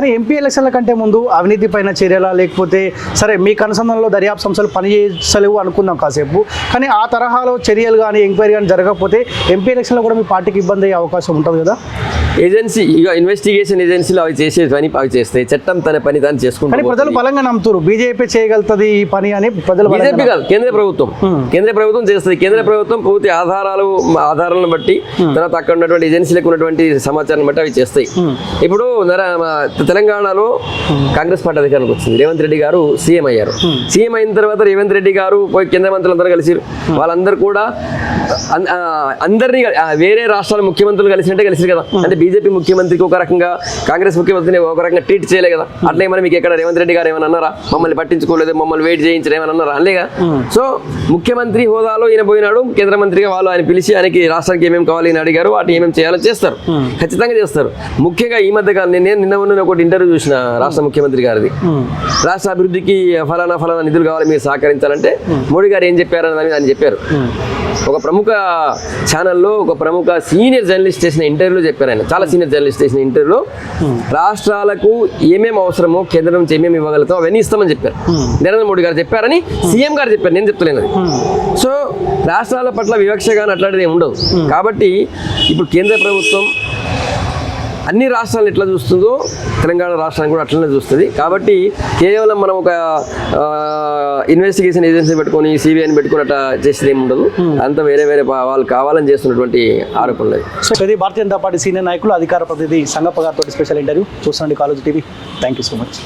కానీ ఎంపీ ఎలక్షన్ల కంటే ముందు అవినీతి పైన చర్యలా లేకపోతే సరే మీ కనుసంధానంలో దర్యాప్తు సంస్థలు పనిచేసలేవు అనుకుందాం కాసేపు. కానీ ఆ తరహాలో చర్యలు కానీ ఎంక్వైరీ కానీ జరగకపోతే ఎంపీ ఎలక్షన్లో కూడా మీ పార్టీకి ఇబ్బంది అయ్యే అవకాశం ఉంటుంది కదా? ఏజెన్సీ ఇక ఇన్వెస్టిగేషన్ ఏజెన్సీలు అవి చేసే పని అవి చేస్తాయి. చట్టం తన పని కానీ చేసుకుంటారు ప్రజలు బలంగా నమ్ముతారు బీజేపీ చేయగలుగుతుంది ఈ పని అని ప్రజలు బీజేపీ కాదు కేంద్ర ప్రభుత్వం. కేంద్ర ప్రభుత్వం చేస్తుంది. కేంద్ర ప్రభుత్వం పూర్తి ఆధారాలు ఆధారాలను బట్టి తర్వాత అక్కడ ఉన్నటువంటి ఏజెన్సీలకు ఉన్నటువంటి సమాచారాన్ని బట్టి అవి చేస్తాయి. ఇప్పుడు తెలంగాణలో కాంగ్రెస్ పార్టీ అధికారంలోకి వచ్చింది. రేవంత్ రెడ్డి గారు సీఎం అయ్యారు. సీఎం అయిన తర్వాత రేవంత్ రెడ్డి గారు పోయి కేంద్ర మంత్రులు అందరూ కలిసి వాళ్ళందరూ కూడా అందరినీ వేరే రాష్ట్రాల ముఖ్యమంత్రులు కలిసినట్టే కలిసి కదా. అంటే బీజేపీ ముఖ్యమంత్రికి ఒక రకంగా కాంగ్రెస్ ముఖ్యమంత్రిని ఒక రకంగా ట్రీట్ చేయలే కదా. అట్లా ఏమైనా మీకు ఎక్కడ రేవంత్ రెడ్డి గారు ఏమైనా అన్నారా? మమ్మల్ని పట్టించుకోలేదు మమ్మల్ని వెయిట్ చేయించడం ఏమైనా అన్నారా? అనలేగా? సో ముఖ్యమంత్రి హోదాలో ఈయన పోయినాడు కేంద్ర మంత్రిగా వాళ్ళు ఆయన పిలిచి ఆయనకి రాష్ట్రానికి ఏమేమి కావాలి అని అడిగారు వాటి ఏమేమి చేయాలో చేస్తారు. ఖచ్చితంగా చేస్తారు. ముఖ్యంగా ఈ మధ్య కాలం నేను నిన్న మొన్న ఒకటి ఇంటర్వ్యూ చూసిన రాష్ట్ర ముఖ్యమంత్రి గారిది. రాష్ట్ర అభివృద్ధికి ఫలానా ఫలానా నిధులు కావాలి మీరు సహకరించాలంటే మోడీ గారు ఏం చెప్పారని ఆయన చెప్పారు. ఒక ప్రముఖ ఛానల్లో ఒక ప్రముఖ సీనియర్ జర్నలిస్ట్ చేసిన ఇంటర్వ్యూలో చెప్పారు ఆయన. చాలా సీనియర్ జర్నలిస్ట్ చేసిన ఇంటర్వ్యూలో రాష్ట్రాలకు ఏమేమి అవసరమో కేంద్రం నుంచి ఏమేమి ఇవ్వగలుగుతాం అవన్నీ ఇస్తామని చెప్పారు. నరేంద్ర మోడీ గారు చెప్పారని సీఎం గారు చెప్పారు. నేను చెప్తలేను సో రాష్ట్రాల పట్ల వివక్ష కానీ అట్లాంటిది ఉండదు. కాబట్టి ఇప్పుడు కేంద్ర ప్రభుత్వం అన్ని రాష్ట్రాలను ఎట్లా చూస్తుందో తెలంగాణ రాష్ట్రాన్ని కూడా అట్లనే చూస్తుంది. కాబట్టి కేవలం మనం ఒక ఇన్వెస్టిగేషన్ ఏజెన్సీ పెట్టుకొని సిబిఐని పెట్టుకుని అట్లా చేసేది ఏమి ఉండదు అంతా వేరే వేరే వాళ్ళు కావాలని చేస్తున్నటువంటి ఆరోపణలు. So Bharatiya Janata party senior నాయకులు అధికార ప్రతినిధి సంగప్ప గారితో special interview చూస్తుండీ college TV. Thank you so much